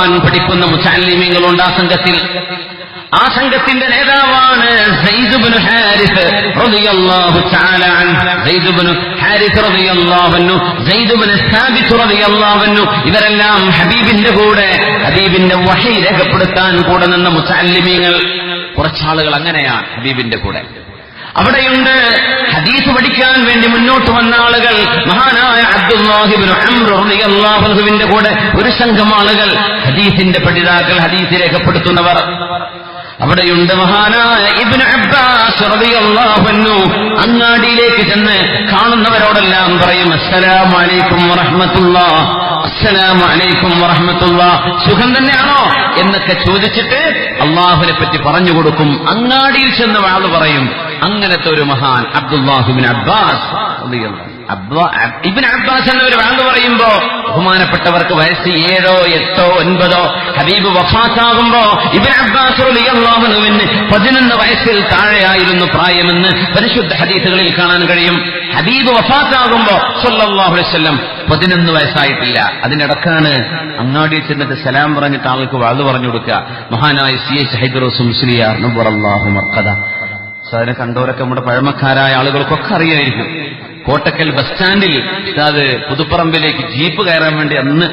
ഖുർആൻ പഠിക്കുന്ന മുസാലിമീങ്ങളുണ്ട് ആ സംഘത്തിൽ. ആ സംഘത്തിന്റെ നേതാവാണ് ഹാരിസ് ഇവരെല്ലാം ഹബീബിന്റെ കൂടെ ഹബീബിന്റെ വഹി രേഖപ്പെടുത്താൻ കൂടെ നിന്ന മുസാലിമീങ്ങൾ കുറച്ചാളുകൾ അങ്ങനെയാണ് ഹബീബിന്റെ കൂടെ. അവിടെയുണ്ട് ഹദീസ് പഠിക്കാൻ വേണ്ടി മുന്നോട്ട് വന്ന ആളുകൾ മഹാനായ അബ്ദുല്ലാഹിബിൻ അള്ളാഹുവിന്റെ കൂടെ ഒരു സംഘം ആളുകൾ ഹദീസിന്റെ പഠിതാക്കൾ ഹദീസ് രേഖപ്പെടുത്തുന്നവർ. അവിടെയുണ്ട് മഹാനായ ഇബിൻ അബ്ബാസ് അങ്ങാടിയിലേക്ക് ചെന്ന് കാണുന്നവരോടെല്ലാം പറയും അസ്സലാമു അലൈക്കും വറഹമത്തുള്ള അസ്സലാമു അലൈക്കും വറഹമത്തുള്ള സുഖം തന്നെയാണോ? എന്നൊക്കെ ചോദിച്ചിട്ട് അള്ളാഹുവിനെ പറ്റി പറഞ്ഞു കൊടുക്കും. അങ്ങാടിയിൽ ചെന്ന് വാൾ പറയും അങ്ങനത്തെ ഒരു മഹാൻ അബ്ദുല്ലാഹിബിൻ അബ്ബാസ് ഇബിൻ അബ്ബാസ് എന്നൊരു വാങ്ങു പറയുമ്പോ ബഹുമാനപ്പെട്ടവർക്ക് വയസ്സ് ഏഴോ എട്ടോ ഒൻപതോ ഹബീബ് വഫാത്താകുമ്പോ ഇബിൻ അബ്ബാസ് റളിയല്ലാഹുവിന് പതിനൊന്ന് വയസ്സിൽ താഴെയായിരുന്നു പ്രായമെന്ന് പരിശുദ്ധ ഹദീസുകളിൽ കാണാൻ കഴിയും. ഹബീബ് വഫാത്താകുമ്പോ സല്ലല്ലാഹു അലൈഹി വസല്ലം പതിനൊന്ന് വയസ്സായിട്ടില്ല. അതിനിടക്കാണ് അങ്ങാടി ചെന്നിട്ട് സലാം പറഞ്ഞിട്ട് ആൾക്ക് വാഴ്ന്നു പറഞ്ഞു കൊടുക്കുക. മഹാനായ സി എച്ച് ഹൈദറോസ് മുസ്ലിയാർ നബ്ബറല്ലാഹു മർക്കദ. സാറിനെ കണ്ടവരൊക്കെ നമ്മുടെ പഴമക്കാരായ ആളുകൾക്കൊക്കെ അറിയായിരിക്കും. കോട്ടക്കൽ ബസ് സ്റ്റാൻഡിൽ ഉസ്താദ് പുതുപ്പറമ്പിലേക്ക് ജീപ്പ് കയറാൻ വേണ്ടി അന്ന്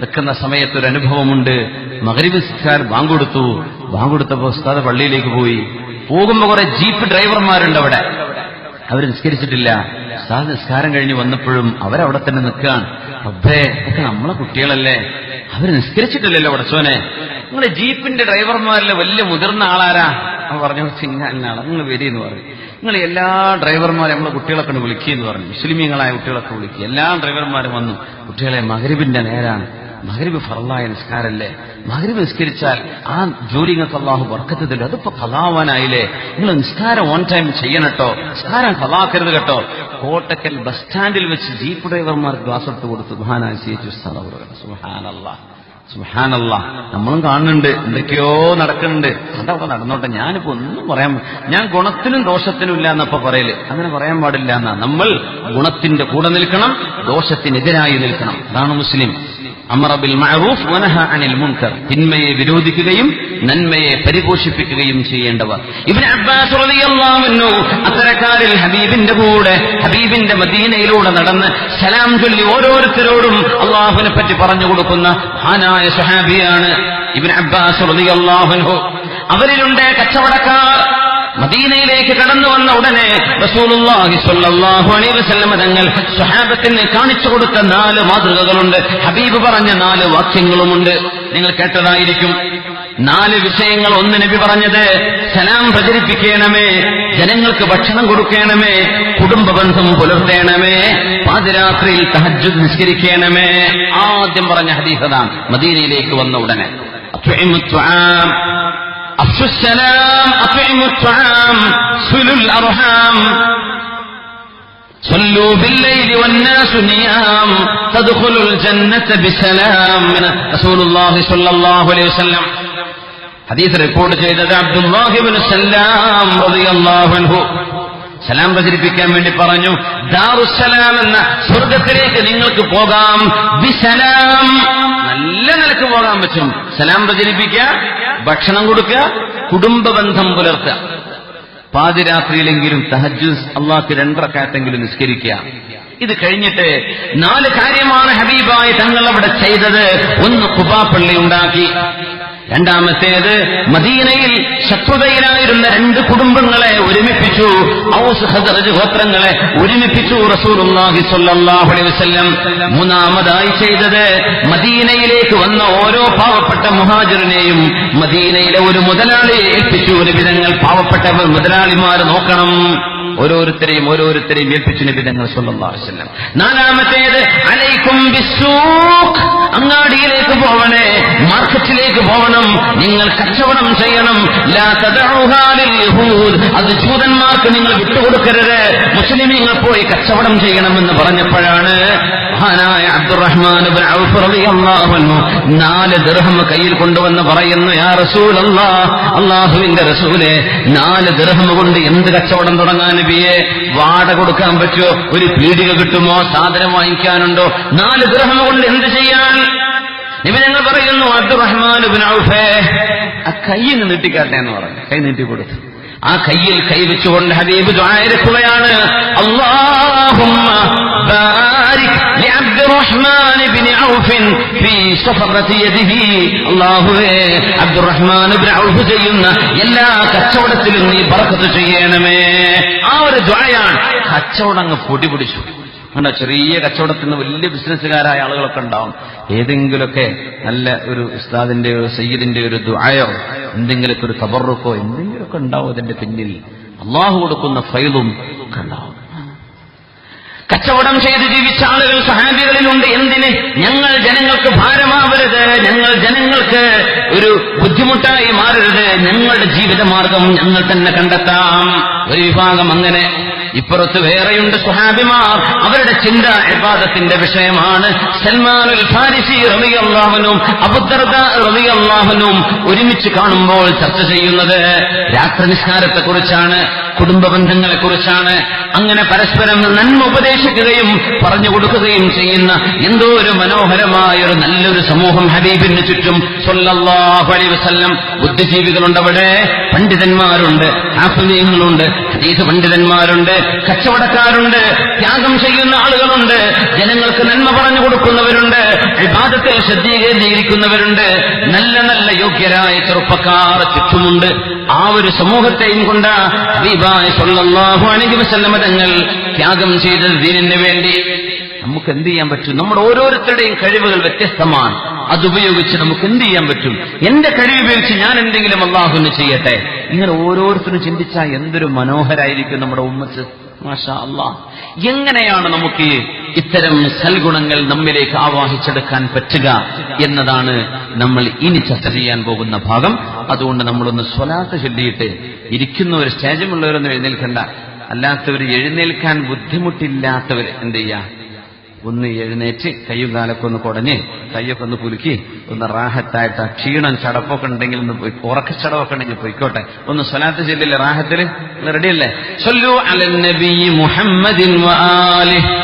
നിൽക്കുന്ന സമയത്ത് ഒരു അനുഭവമുണ്ട്. മകരീബ് സിസ്കാർ ബാങ്ക് കൊടുത്തു. ബാങ്ക് കൊടുത്തപ്പോ ഉസ്താദ് പള്ളിയിലേക്ക് പോയി. പോകുമ്പോ കുറെ ജീപ്പ് ഡ്രൈവർമാരുണ്ട് അവിടെ. അവർ നിസ്കരിച്ചിട്ടില്ല. ഉസ്താദ് നിസ്കാരം കഴിഞ്ഞ് വന്നപ്പോഴും അവരവിടെ തന്നെ നിൽക്കുകയാണ്. അബ്ബേ ഇതൊക്കെ നമ്മളെ കുട്ടികളല്ലേ? അവർ നിസ്കരിച്ചിട്ടില്ലല്ലോ പടച്ചോനെ. നിങ്ങളെ ജീപ്പിന്റെ ഡ്രൈവർമാരിലെ വലിയ മുതിർന്ന ആളാരാ? അവൻ പറഞ്ഞു ചിങ്ങാലിനാളെ നിങ്ങൾ വരി എന്ന് പറഞ്ഞു. നിങ്ങൾ എല്ലാ ഡ്രൈവർമാരെ നമ്മളെ കുട്ടികളൊക്കെ വിളിക്കുക എന്ന് പറഞ്ഞു. മുസ്ലിമീങ്ങളായ കുട്ടികളൊക്കെ വിളിക്കുക എല്ലാ ഡ്രൈവർമാരും വന്നു. കുട്ടികളെ മകരിബിന്റെ നേരാണ്. മകരിബ് ഫറലായ നിസ്കാരല്ലേ? മകരിബ് നിസ്കരിച്ചാൽ ആ ജോലി നിങ്ങൾക്ക് അള്ളാഹു വർക്കത്തില്ലോ അതിപ്പോ കലാവാനായില്ലേ? നിങ്ങൾ നിസ്കാരം ഓൺ ടൈം ചെയ്യണട്ടോ. നിസ്കാരം കലാക്കരുത് കേട്ടോ. കോട്ടക്കൽ ബസ് സ്റ്റാൻഡിൽ വെച്ച് ജീപ്പ് ഡ്രൈവർമാർ ഗ്ലാസ് എടുത്ത് കൊടുത്തു എച്ച് സുഹാനല്ലാ സുഹാനല്ല നമ്മളും കാണുന്നുണ്ട് എന്തൊക്കെയോ നടക്കുന്നുണ്ട്. അതവിടെ നടന്നോട്ടെ ഞാനിപ്പോ ഒന്നും പറയാൻ ഞാൻ ഗുണത്തിനും ദോഷത്തിനും ഇല്ല എന്നപ്പോ പറയൽ. അങ്ങനെ പറയാൻ പാടില്ല എന്നാ. നമ്മൾ ഗുണത്തിന്റെ കൂടെ നിൽക്കണം ദോഷത്തിനെതിരായി നിൽക്കണം. അതാണ് മുസ്ലിം. അമറബിൽ മഅറൂഫ് വനഹ അനിൽ മുൻകർ. തിന്മയെ വിരോധിക്കുകയും നന്മയെ പരിപോഷിപ്പിക്കുകയും ചെയ്യേണ്ടവർ. ഇബ്നു അബ്ബാസ് റളിയല്ലാഹു അൻഹു അത്തരക്കാരിൽ ഹബീബിന്റെ കൂടെ ഹബീബിന്റെ മദീനയിലൂടെ നടന്ന് സലാം ചൊല്ലി ഓരോരുത്തരോടും അള്ളാഹുവിനെ പറ്റി പറഞ്ഞു കൊടുക്കുന്ന മഹാനായ സ്വഹാബിയാണ് ഇബ്നു അബ്ബാസ് റളിയല്ലാഹു അൻഹു. അവരിലുണ്ട് കച്ചവടക്കാർ മദീനയിലേക്ക് കടന്നു വന്ന ഉടനെ റസൂലുള്ളാഹി സ്വല്ലല്ലാഹു അലൈഹി വസല്ലം തങ്ങൾ സ്വഹാബത്തിന് കാണിച്ചു കൊടുത്ത നാല് മാതൃകകളുണ്ട്. ഹബീബ് പറഞ്ഞ നാല് വാക്യങ്ങളുമുണ്ട്. നിങ്ങൾ കേട്ടതായിരിക്കും. നാല് വിഷയങ്ങൾ ഒന്ന് നബി പറഞ്ഞത് സലാം പ്രചരിപ്പിക്കണമേ ജനങ്ങൾക്ക് ഭക്ഷണം കൊടുക്കണമേ കുടുംബ ബന്ധം പുലർത്തേണമേ പാതിരാത്രിയിൽ തഹജ്ജുദ് നിസ്കരിക്കണമേ. ആദ്യം പറഞ്ഞ ഹദീസതാണ് മദീനയിലേക്ക് വന്ന ഉടനെ. صلوا الأرحام صلوا بالليل والناس نيام تدخلوا الجنة بسلام من رسول الله صلى الله عليه وسلم ഹദീസ് റിപ്പോർട്ട് ചെയ്തത് അബ്ദുല്ലാഹിബിൻ സലാം റളിയല്ലാഹു അൻഹു സലാം പ്രചരിപ്പിക്കാൻ വേണ്ടി പറഞ്ഞു ദാറുസലാം എന്ന സ്വർഗത്തിലേക്ക് നിങ്ങൾക്ക് പോകാം ബിസലാം നല്ല നിലക്ക് പോകാൻ പറ്റും സലാം പ്രചരിപ്പിക്കുക ഭക്ഷണം കൊടുക്കുക കുടുംബ ബന്ധം പുലർത്തുക. പാതിരാത്രിയിലെങ്കിലും തഹജ് അള്ളാഹ് രണ്ടറക്കാത്തെങ്കിലും നിസ്കരിക്കുക. ഇത് കഴിഞ്ഞിട്ട് നാല് കാര്യമാണ് ഹബീബായി തങ്ങൾ അവിടെ ചെയ്തത്. ഒന്ന് കുബാപ്പള്ളി ഉണ്ടാക്കി. രണ്ടാമത്തേത് മദീനയിൽ ശത്രുതയിലായിരുന്ന രണ്ട് കുടുംബങ്ങളെ ഒരുമിപ്പിച്ചു. ഔസ് ഹസറജ് ഗോത്രങ്ങളെ ഒരുമിപ്പിച്ചു റസൂലുള്ളാഹി സ്വല്ലല്ലാഹു അലൈഹി വസല്ലം. മൂന്നാമതായി ചെയ്തത് മദീനയിലേക്ക് വന്ന ഓരോ പാവപ്പെട്ട മുഹാജിറിനെയും മദീനയിലെ ഒരു മുതലാളിയെ ഏൽപ്പിച്ചു. ഒരു വിധങ്ങൾ പാവപ്പെട്ട മുതലാളിമാർ നോക്കണം. ഓരോരുത്തരെയും ഓരോരുത്തരെയും ഏൽപ്പിച്ചു നബി തങ്ങൾ സ്വല്ലാസ്വല്ലം നാലാമത്തേത് അലൈക്കും അങ്ങാടിയിലേക്ക് പോവണേ മാർക്കറ്റിലേക്ക് പോകണം നിങ്ങൾ കച്ചവടം ചെയ്യണം. അത് ജൂതന്മാർക്ക് നിങ്ങൾ വിട്ടുകൊടുക്കരുത്. മുസ്ലിം നിങ്ങൾ പോയി കച്ചവടം ചെയ്യണമെന്ന് പറഞ്ഞപ്പോഴാണ് മഹാനായ അബ്ദുറഹ്മാൻ നാല് ദർഹം കയ്യിൽ കൊണ്ടുവന്ന് പറയുന്നു യാ റസൂൽ അള്ളാഹുവിന്റെ റസൂലെ നാല് ദർഹം കൊണ്ട് എന്ത് കച്ചവടം തുടങ്ങാൻ നബിയെ? വാട കൊടുക്കാൻ പറ്റുമോ ഒരു പീടിക കിട്ടുമോ? സാധനം വാങ്ങിക്കാനുണ്ടോ? നാല് ദർഹം കൊണ്ട് എന്ത് ചെയ്യാൻ? നബി ഞങ്ങൾ പറയുന്നു അബ്ദുറഹ്മാൻ ഔഫേ ആ കൈ ഇങ്ങ് നീട്ടിക്കാട്ടെ എന്ന് പറഞ്ഞു. കൈ നീട്ടി കൊടുത്തു. ആ കയ്യിൽ കൈവച്ചുകൊണ്ട് ഹബീബ് ദ്വാരക്കുകയാണ് അള്ളാഹുമ്മ അല്ലാഹുവേ ഔഫ് ചെയ്യുന്ന എല്ലാ കച്ചവടത്തിലും നീ ബർക്കത്ത് ചെയ്യണമേ. ആ ഒരു ദ്വായാണ് കച്ചവടം അങ്ങ് പൊടി പിടിച്ചു. ചെറിയ കച്ചവടത്തിൽ നിന്ന് വലിയ ബിസിനസ്സുകാരായ ആളുകളൊക്കെ ഉണ്ടാവും. ഏതെങ്കിലുമൊക്കെ നല്ല ഒരു ഉസ്താദിന്റെ ഒരു സയ്യിദിന്റെ ഒരു ദുആയോ എന്തെങ്കിലുമൊക്കെ ഒരു തബറുക്കോ എന്തെങ്കിലുമൊക്കെ ഉണ്ടാവും അതിന്റെ പിന്നിൽ. അള്ളാഹു കൊടുക്കുന്ന ഫൈലും ഉണ്ടാവും കച്ചവടം ചെയ്ത് ജീവിച്ച ആളുകൾ സഹാബികളിലുണ്ട്. എന്തിന്? ഞങ്ങൾ ജനങ്ങൾക്ക് ഭാരമാവരുത്. ഞങ്ങൾ ജനങ്ങൾക്ക് ഒരു ബുദ്ധിമുട്ടായി മാറരുത്. ഞങ്ങളുടെ ജീവിതമാർഗം ഞങ്ങൾ തന്നെ കണ്ടെത്താം. ഒരു വിഭാഗം അങ്ങനെ. ഇപ്പുറത്ത് വേറെയുണ്ട് സുഹാബിമാർ. അവരുടെ ചിന്ത ഇബാദത്തിന്റെ വിഷയമാണ്. സൽമാനുൽ ഫാരിസി റളിയല്ലാഹുനും അബുദർദ റളിയല്ലാഹുനും ഒരുമിച്ച് കാണുമ്പോൾ ചർച്ച ചെയ്യുന്നത് രാത്രി നിസ്കാരത്തെ കുറിച്ചാണ് കുടുംബ ബന്ധങ്ങളെക്കുറിച്ചാണ് അങ്ങനെ പരസ്പരം നന്മ ഉപദേശിക്കുകയും പറഞ്ഞു കൊടുക്കുകയും ചെയ്യുന്ന എന്തോ ഒരു മനോഹരമായ ഒരു നല്ലൊരു സമൂഹം ഹബീബിന് ചുറ്റും സല്ലല്ലാഹു അലൈഹി വസല്ലം. ബുദ്ധിജീവികളുണ്ട് അവിടെ പണ്ഡിതന്മാരുണ്ട് ആത്മീയങ്ങളുണ്ട് ഹദീസ് പണ്ഡിതന്മാരുണ്ട് കച്ചവടക്കാരുണ്ട് ത്യാഗം ചെയ്യുന്ന ആളുകളുണ്ട് ജനങ്ങൾക്ക് നന്മ പറഞ്ഞു കൊടുക്കുന്നവരുണ്ട്. വിവാദത്തെ ശ്രദ്ധീകരിക്കുന്നവരുണ്ട്. നല്ല നല്ല യോഗ്യരായ ചെറുപ്പക്കാർ ചുറ്റുമുണ്ട്. ആ ഒരു സമൂഹത്തെയും കൊണ്ട് അലൈഹി വസല്ലമ തങ്ങൾ ത്യാഗം ചെയ്തത് ദീനിന് വേണ്ടി. നമുക്ക് എന്ത് ചെയ്യാൻ പറ്റും? നമ്മുടെ ഓരോരുത്തരുടെയും കഴിവുകൾ വ്യത്യസ്തമാണ്. അതുപയോഗിച്ച് നമുക്ക് എന്ത് ചെയ്യാൻ പറ്റും? എന്റെ കഴിവ് ഉപയോഗിച്ച് ഞാൻ എന്തെങ്കിലും അള്ളാഹുന്ന് ചെയ്യട്ടെ? ഇങ്ങനെ ഓരോരുത്തരും ചിന്തിച്ചാൽ എന്തൊരു മനോഹരായിരിക്കും നമ്മുടെ ഉമ്മത്ത്. മാഷാ അള്ളാഹ് എങ്ങനെയാണ് നമുക്ക് ഇത്തരം സൽഗുണങ്ങൾ നമ്മിലേക്ക് ആവാഹിച്ചെടുക്കാൻ പറ്റുക എന്നതാണ് നമ്മൾ ഇനി ചർച്ച ചെയ്യാൻ പോകുന്ന ഭാഗം. അതുകൊണ്ട് നമ്മളൊന്ന് സ്വലാത്ത് ചൊല്ലിയിട്ട് ഇരിക്കുന്ന ഒരു സ്റ്റേജമുള്ളവരൊന്നും എഴുന്നേൽക്കണ്ട. അല്ലാത്തവർ എഴുന്നേൽക്കാൻ ബുദ്ധിമുട്ടില്ലാത്തവർ എന്ത് ചെയ്യാ? ഒന്ന് എഴുന്നേറ്റ് കയ്യും കാലൊക്കെ ഒന്ന് കുടഞ്ഞ് കയ്യൊക്കെ ഒന്ന് പുലുക്കി ഒന്ന് റാഹത്തായിട്ട് ആ ക്ഷീണം ചടപ്പൊക്കെ ഉണ്ടെങ്കിൽ ഒന്ന് പോയി ഉറക്കച്ചടവൊക്കെ ഉണ്ടെങ്കിൽ പോയിക്കോട്ടെ. ഒന്ന് സ്വലാത്ത് ചെല്ലില്ലേ റാഹത്തിൽ? റെഡിയല്ലേ അലൻ നബി മുഹമ്മദിൻ വആലിഹി